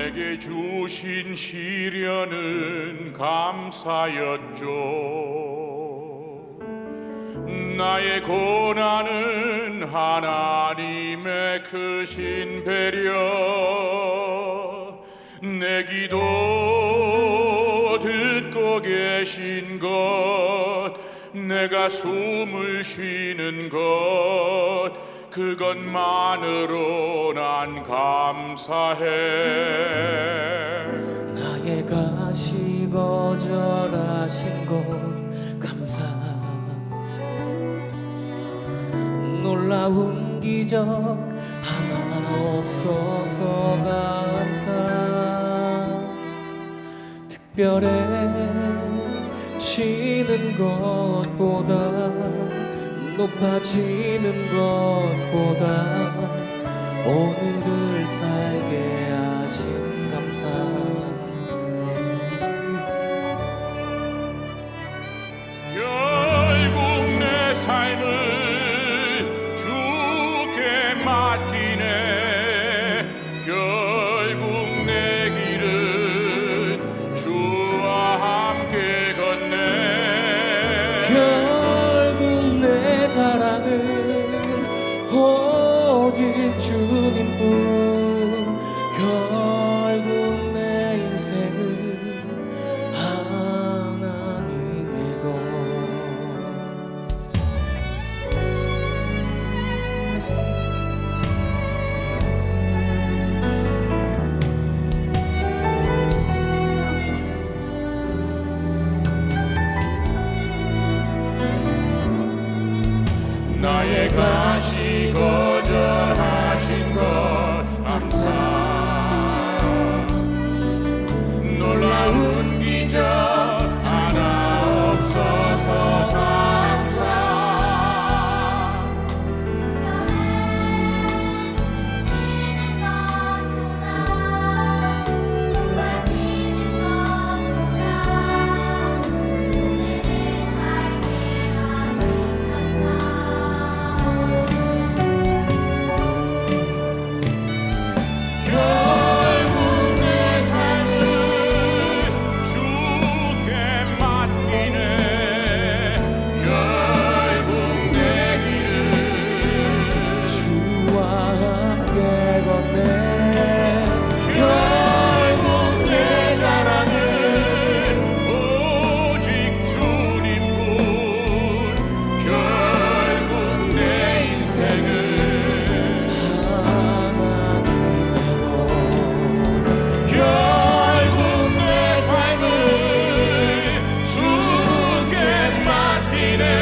내게 주신 시련은 감사였죠. 나의 고난은 하나님의 크신 배려. 내 기도 듣고 계신 것 내가 숨을 쉬는 것 그것만으로 난 감사해. 나의 가시 거절하신 것 감사. 놀라운 기적 하나 없어서 감사. 특별해 지는 것보다 높아지는 것보다 오늘을 살게 하신 감사. 결국 내 삶을 주께 맡기네. 결국 내 길은 주와 함께 걷네 오직 주님뿐. 나의 가시거든 leaning.